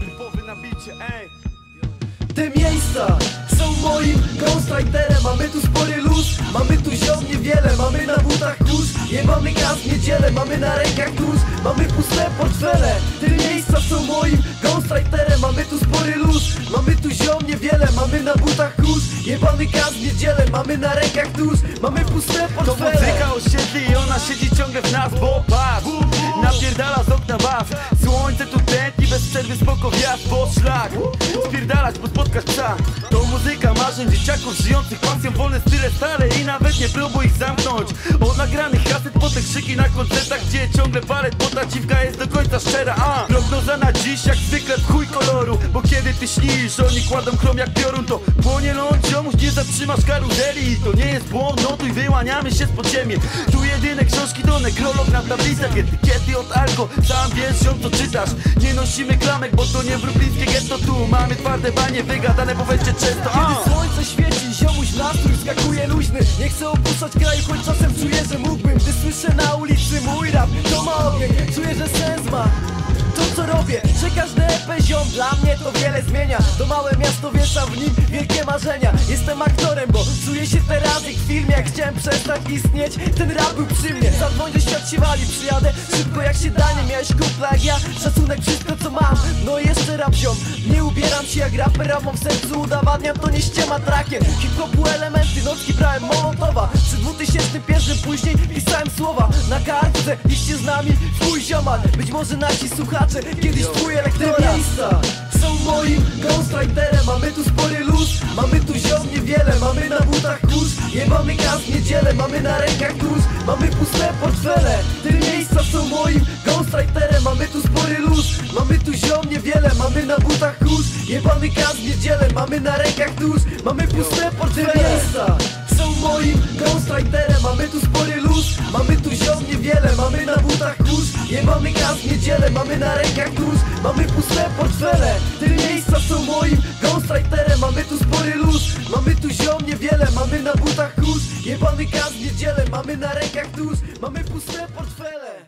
Typowy nabicie, ej. Te miejsca są moim ghostwriterem, a my tu spory ludzi Mamy na rękach tuż, mamy puste portfele. Te miejsca są moim ghostwriterem Mamy tu spory luz, mamy tu ziom niewiele Mamy na butach kurz, jebany gaz w niedzielę Mamy na rękach tuż, mamy puste To portfele muzyka osiedli i ona siedzi ciągle w nas Bo patrz, napierdala z okna was Słońce tu tętni, bez przerwy spoko wjazd Bo szlak, spierdalać, bo spotkasz psa. To muzyka marzeń dzieciaków żyjących pasją Wolne style stare i nawet nie próbuj ich zamknąć. Od nagranych kaset te krzyki na koncertach Gdzie ciągle balet, bo ta dziwka jest do końca szczera A prognoza na dziś jak zwykle w chuj koloru Bo kiedy ty śnisz, oni kładą chrom jak piorun To płonie ląd, ziomuś, nie zatrzymasz karuzeli To nie jest błąd, notuj, wyłaniamy się z podziemie Tu jedyne książki to nekrolog na tablicach Etykiety od alko, sam wiesz ziom co czytasz Nie nosimy klamek, bo to nie wróblińskie getto Tu mamy twarde banie, wygadane po weźcie często A! Mój rap, to ma ogień Czuję, że sens ma. To co robię, że każde EP ziom dla mnie to wiele zmienia. To małe miasto wiesza w nim wielkie marzenia. Jestem aktorem, bo czuję się teraz jak w filmie Jak chciałem przestać istnieć, ten rap był przy mnie Zadzwoń do świat się wali, przyjadę. Szybko jak się da Nie miałeś kupla jak ja, szacunek wszystko co mam. No jeszcze rap ziom, nie ubieram się jak raper mam w sercu udowadniam, to nie ściema trakiem. Hip-hopu elementy, nocki brałem Mołotowa. Przy 2001 później pisałem słowa. Na kartce, iście z nami, chuj ziomal. Być może nasi słuchacze kiedyś twój elektorat Te miejsca są moim jebamy gaz niedzielę Mamy na rękach tuż, mamy puste portfele Te miejsca są moim. Ghostwriterem Mamy tu spory luz, mamy tu ziom niewiele Mamy na butach kurz, jebamy gaz niedzielę Mamy na rękach tuż, mamy puste portfele. Te miejsca są moim. Ghostwriterem Mamy tu spory luz, mamy tu ziom niewiele Mamy na butach kurz, jebamy gaz w niedzielę Mamy na rękach tuż, mamy puste portfele Te miejsca są moim. Ghostwriterem Mamy gaz w Mamy na rękach tuż, mamy puste portfele